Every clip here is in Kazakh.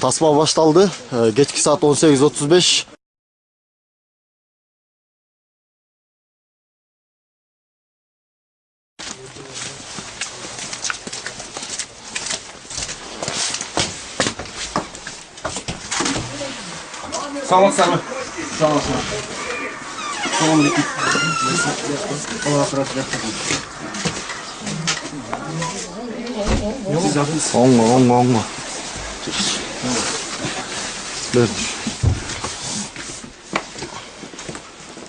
tasma başlandı. E, geçki saat 18.35. Sağ olun Sami. Sağ olun Sami. Sağ olun. Allah razı olsun. Olma olma olma şartlarıdır.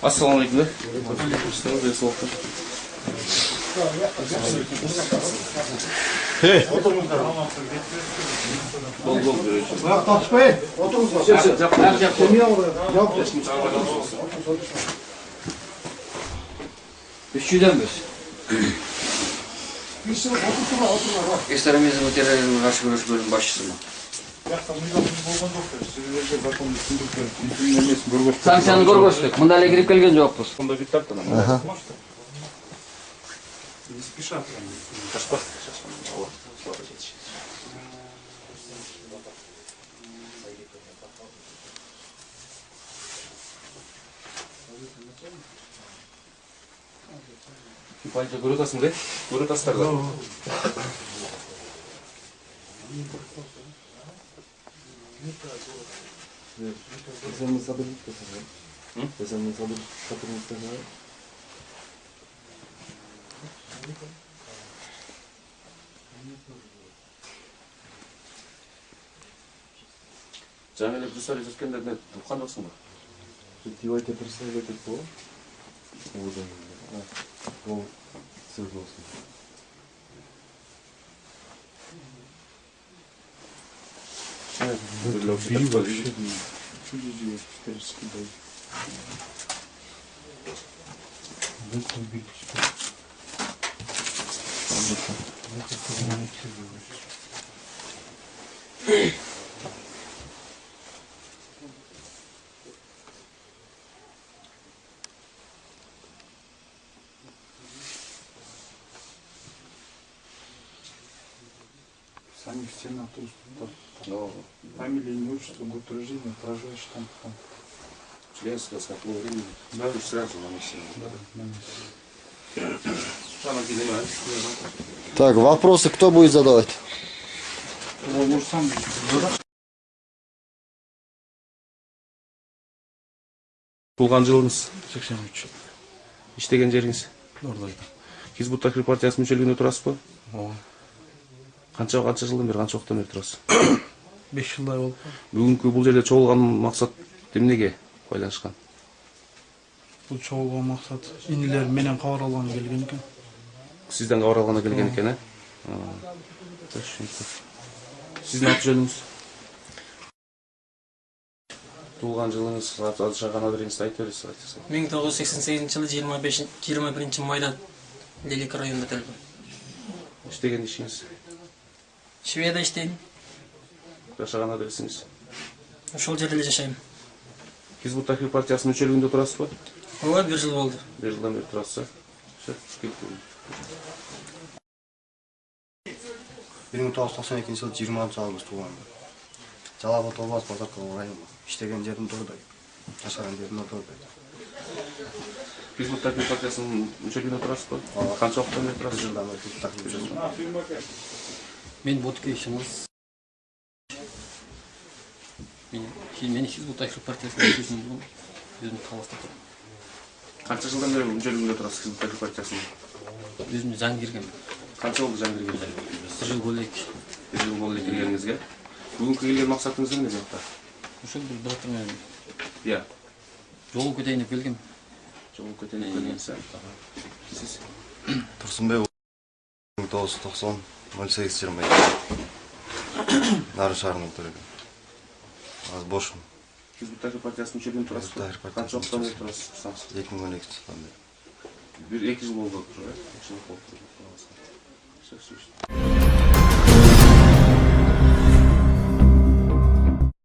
Assalamu alaikum. Hey. Bol bol görüşürüz. Bak Tatbey. Oturun. Yap yap yap. Yap. Üçüden bir. İşlerimiz materyalizmi karşı görüş bölüm başçısı mı? sanksiyani ko'rib o'sdik bunday kirib kelgan yo'qmiz unda bittata не спеша прям. Сейчас Вот, Пальчик гурутасың да? Гурутастар да. Sen musabelik de sen. Sen musabelik katılmak sen. Джамиле Бусари Жускенде не духан осума. Отивайте при себе какво? Удобно. Какво се е гласува? wyglądał się to się. Sami chcemy na to. No. фамилия, имя, отчество, год рождения, проживаешь там, там. членство с какого времени? Да. Ты сразу на месте. Да, на месте. Самое понимаешь. так вопросы кто будет задавать О, может сам Туылған жылыңыз, 83. іштеген жеріңіз. Нордайда. Хизбут Тахрир партиясының мүшелігінде тұрасыз ба? О, Қанша қанша жылдан бері, қанша уақыттан бері тұрасыз? 5 жылдай болды. Бүгінгі бұл жерде чоғылған мақсат немнеге байланышқан? Бұл чоғылған мақсат инелер менен хабар алған келген екен. Сізден хабар алғанда келген екен, ә? А, түсінікті. Сіздің аты жөніңіз? Туылған жылыңыз, шаған адресіңізді айтып бересіз, айтыңыз. 1988 жылы 25 21 майда Лелик районында төлдім. Іштеген ішіңіз, Шведа иштейм. жашаган адресиңиз? Ошол жерде эле жашайм. Кизбу таи партиясынын мүчөлүгүндө турасызбы ооба бир жыл болду. Бир жылдан бери турасыз э бир миң тогуз жүз токсон экинчи жылы жыйырманчы август туулганмын жалал абад обласбазар ка району иштеген жерим дордой жашаган жерим дордой тодой кизбута партиясынын мүчөлүгүндө турасызбы ооба. Канча убакыттан бери турасыз бир жылдан бери мен ботукеев шыңгыз Мен мен Хизбут Тахрир партиясының мүшесімін. Өзім таласта тұрмын. Қанша жылдан бері мүшелігінде тұрасыз Хизбут Тахрир партиясының? Өзім заң кіргем. Қанша болды кіргенде? Bir жыл бөлек. Bir жыл болды келгеніңізге. Бүгінгі келген мақсатыңыз не жақта? Ошол бир братырмен Иә, жолу көтейін деп келгем. жол көтеріп келгенсіз. Сіз турсунбек миң тогуз жүз токсон ноль сегиз жыйырма эки нарын шаарынан төлөгөн тұрасыз ба? Хизбут Тахрир Қанша уақыттан бері партиясының тұрасыз? Тұрсаңыз? эки миң он экинчи жылдан бери Bir iki жыл болды тұр, иә?